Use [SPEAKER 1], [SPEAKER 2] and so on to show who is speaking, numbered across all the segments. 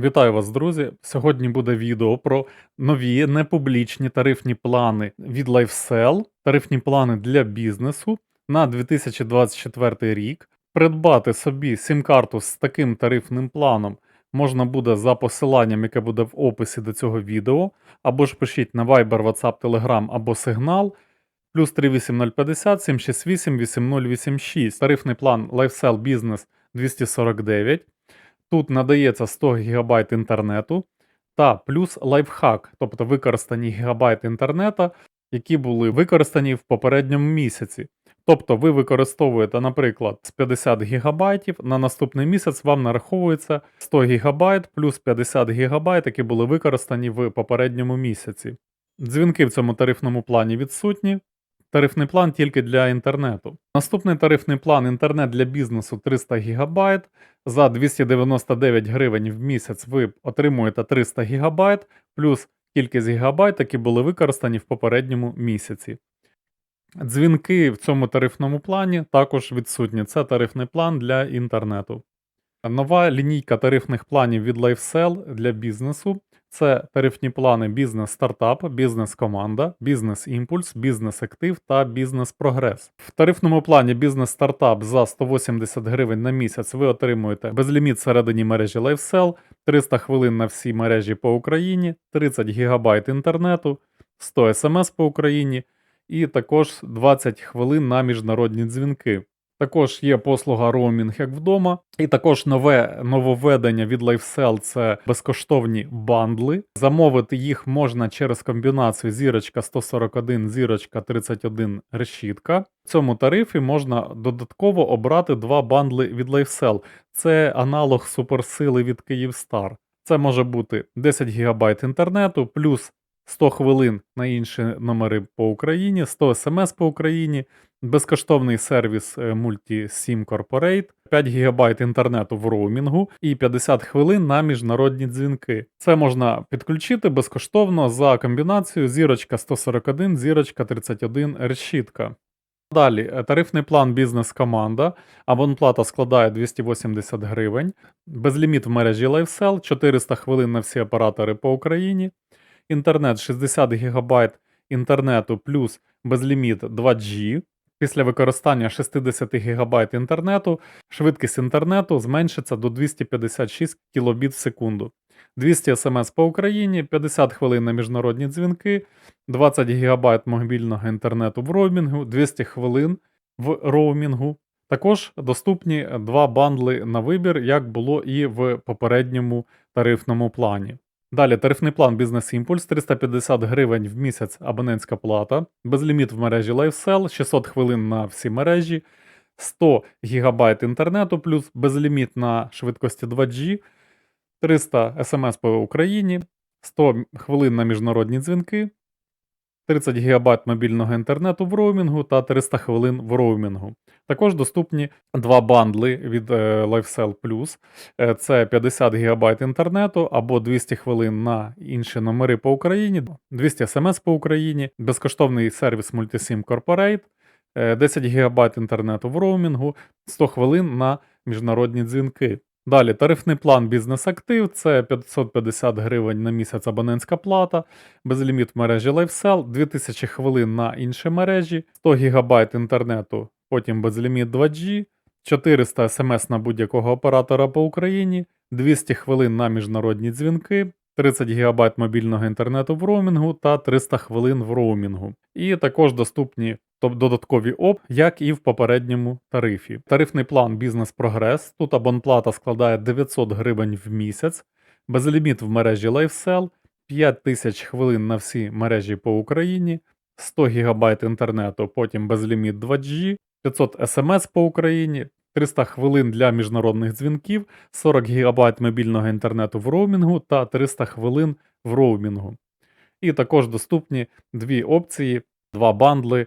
[SPEAKER 1] Вітаю вас, друзі! Сьогодні буде відео про нові непублічні тарифні плани від LifeSell, тарифні плани для бізнесу на 2024 рік. Придбати собі сім-карту з таким тарифним планом можна буде за посиланням, яке буде в описі до цього відео, або ж пишіть на Viber, WhatsApp, Telegram або Сигнал. Плюс 38050 768 8086. Тарифний план LifeSell Business 249. Тут надається 100 ГБ інтернету та плюс лайфхак, тобто використані гігабайт інтернета, які були використані в попередньому місяці. Тобто ви використовуєте, наприклад, з 50 ГБ, на наступний місяць вам нараховується 100 ГБ плюс 50 ГБ, які були використані в попередньому місяці. Дзвінки в цьому тарифному плані відсутні. Тарифний план тільки для інтернету. Наступний тарифний план інтернет для бізнесу 300 ГБ. За 299 гривень в місяць ви отримуєте 300 ГБ, плюс кількість гігабайт, які були використані в попередньому місяці. Дзвінки в цьому тарифному плані також відсутні. Це тарифний план для інтернету. Нова лінійка тарифних планів від LifeSell для бізнесу. Це тарифні плани бізнес-стартап, бізнес-команда, бізнес-імпульс, бізнес-актив та бізнес-прогрес. В тарифному плані бізнес-стартап за 180 гривень на місяць ви отримуєте безліміт всередині мережі LifeSell, 300 хвилин на всій мережі по Україні, 30 ГБ інтернету, 100 смс по Україні і також 20 хвилин на міжнародні дзвінки. Також є послуга роумінг як вдома, і також нове нововведення від LifeSell – це безкоштовні бандли. Замовити їх можна через комбінацію зірочка 141, зірочка 31 решітка. В цьому тарифі можна додатково обрати два бандли від LifeSell. Це аналог суперсили від Kyivstar. Це може бути 10 ГБ інтернету, плюс 100 хвилин на інші номери по Україні, 100 смс по Україні, безкоштовний сервіс Multi-SIM Corporate, 5 ГБ інтернету в роумінгу і 50 хвилин на міжнародні дзвінки. Це можна підключити безкоштовно за комбінацією зірочка 141, зірочка 31 решітка. Далі, е, тарифний план бізнес-команда. Абонплата складає 280 гривень. Безліміт в мережі LifeSell, 400 хвилин на всі оператори по Україні. Інтернет 60 ГБ інтернету плюс безліміт 2G. Після використання 60 ГБ інтернету швидкість інтернету зменшиться до 256 кбіт в секунду. 200 смс по Україні, 50 хвилин на міжнародні дзвінки, 20 ГБ мобільного інтернету в роумінгу, 200 хвилин в роумінгу. Також доступні два бандли на вибір, як було і в попередньому тарифному плані. Далі тарифний план Бізнес Імпульс 350 гривень в місяць абонентська плата, безліміт в мережі LiveSell, 600 хвилин на всі мережі, 100 ГБ інтернету, плюс безліміт на швидкості 2G, 300 смс по Україні, 100 хвилин на міжнародні дзвінки, 30 ГБ мобільного інтернету в роумінгу та 300 хвилин в роумінгу. Також доступні два бандли від е, LifeSell Plus. Е, Це 50 ГБ інтернету або 200 хвилин на інші номери по Україні, 200 смс по Україні, безкоштовний сервіс Multisim Corporate, е, 10 ГБ інтернету в роумінгу, 100 хвилин на міжнародні дзвінки. Далі тарифний план бізнес-актив це 550 гривень на місяць абонентська плата, безліміт мережі LifeSell, 2000 хвилин на інші мережі, 100 ГБ інтернету, потім безліміт 2G, 400 смс на будь-якого оператора по Україні, 200 хвилин на міжнародні дзвінки, 30 ГБ мобільного інтернету в роумінгу та 300 хвилин в роумінгу. І також доступні додаткові ОП, як і в попередньому тарифі. Тарифний план Бізнес Прогрес. Тут абонплата складає 900 гривень в місяць, безліміт в мережі LifeSell, 5000 хвилин на всі мережі по Україні, 100 ГБ інтернету, потім безліміт 2G, 500 смс по Україні. 300 хвилин для міжнародних дзвінків, 40 ГБ мобільного інтернету в роумінгу та 300 хвилин в роумінгу. І також доступні дві опції, два бандли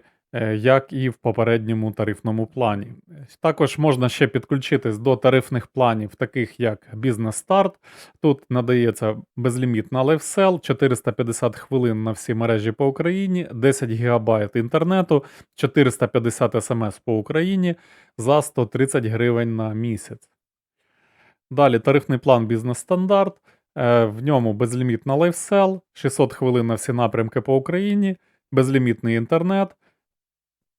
[SPEAKER 1] як і в попередньому тарифному плані. Також можна ще підключитись до тарифних планів, таких як Бізнес Старт. Тут надається безліміт на LiveSell, 450 хвилин на всі мережі по Україні, 10 ГБ інтернету, 450 смс по Україні за 130 гривень на місяць. Далі тарифний план Бізнес Стандарт. Е, В ньому безлімітна лайфсел, 600 хвилин на всі напрямки по Україні, безлімітний інтернет,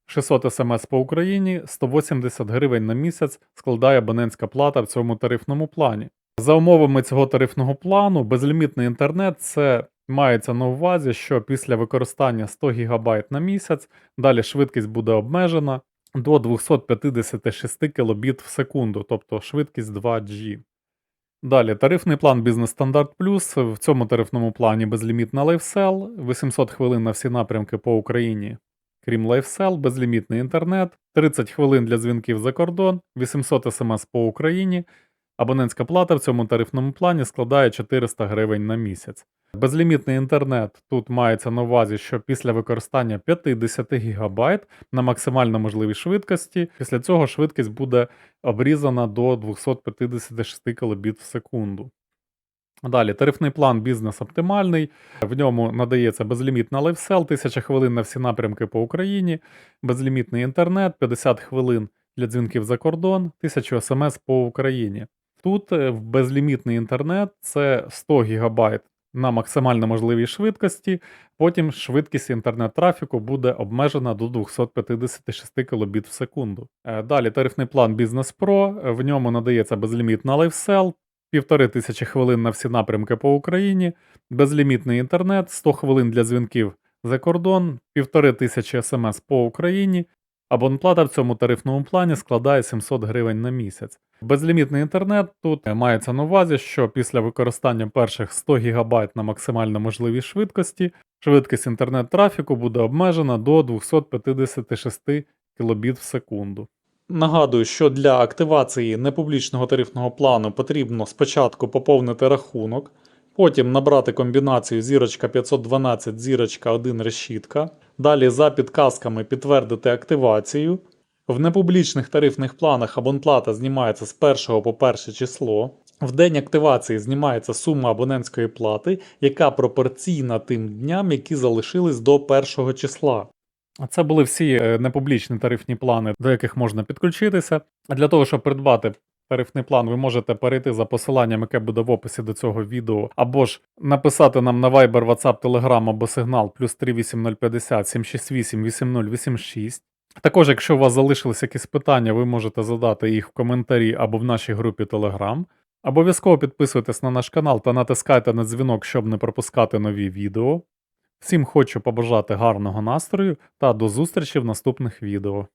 [SPEAKER 1] 600 смс по Україні, 180 гривень на місяць складає абонентська плата в цьому тарифному плані. За умовами цього тарифного плану, безлімітний інтернет це мається на увазі, що після використання 100 ГБ на місяць далі швидкість буде обмежена до 256 кбіт в секунду, тобто швидкість 2G. Далі тарифний план Бізнес Стандарт Плюс. В цьому тарифному плані безлімітна лайфсел, 800 хвилин на всі напрямки по Україні. Крім лайфсел, безлімітний інтернет, 30 хвилин для дзвінків за кордон, 800 смс по Україні. Абонентська плата в цьому тарифному плані складає 400 гривень на місяць. Безлімітний інтернет тут мається на увазі, що після використання 50 ГБ на максимально можливій швидкості, після цього швидкість буде обрізана до 256 кбіт в секунду. Далі, тарифний план бізнес оптимальний. В ньому надається безлімітна лайфсел, 1000 хвилин на всі напрямки по Україні, безлімітний інтернет, 50 хвилин для дзвінків за кордон, 1000 смс по Україні. Тут е, в безлімітний інтернет це 100 ГБ на максимально можливій швидкості, потім швидкість інтернет-трафіку буде обмежена до 256 кбіт в секунду. Е, Далі тарифний план Business Pro, е, в ньому надається безлімітна лайфсел, півтори тисячі хвилин на всі напрямки по Україні, безлімітний інтернет, 100 хвилин для дзвінків за кордон, півтори тисячі смс по Україні. Абонплата в цьому тарифному плані складає 700 гривень на місяць. Безлімітний інтернет тут мається на увазі, що після використання перших 100 ГБ на максимально можливій швидкості, швидкість інтернет-трафіку буде обмежена до 256 кбіт в секунду. Нагадую, що для активації непублічного тарифного плану потрібно спочатку поповнити рахунок, потім набрати комбінацію зірочка 512, зірочка 1 решітка, далі за підказками підтвердити активацію. В непублічних тарифних планах абонплата знімається з 1 по 1 число. В день активації знімається сума абонентської плати, яка пропорційна тим дням, які залишились до 1 числа. Це були всі е, непублічні тарифні плани, до яких можна підключитися. А для того, щоб придбати тарифний план, ви можете перейти за посиланням, яке буде в описі до цього відео, або ж написати нам на Viber, WhatsApp, Telegram або сигнал плюс 38050 768 8086. Також, якщо у вас залишились якісь питання, ви можете задати їх в коментарі або в нашій групі Telegram. Обов'язково підписуйтесь на наш канал та натискайте на дзвінок, щоб не пропускати нові відео. Всім хочу побажати гарного настрою та до зустрічі в наступних відео.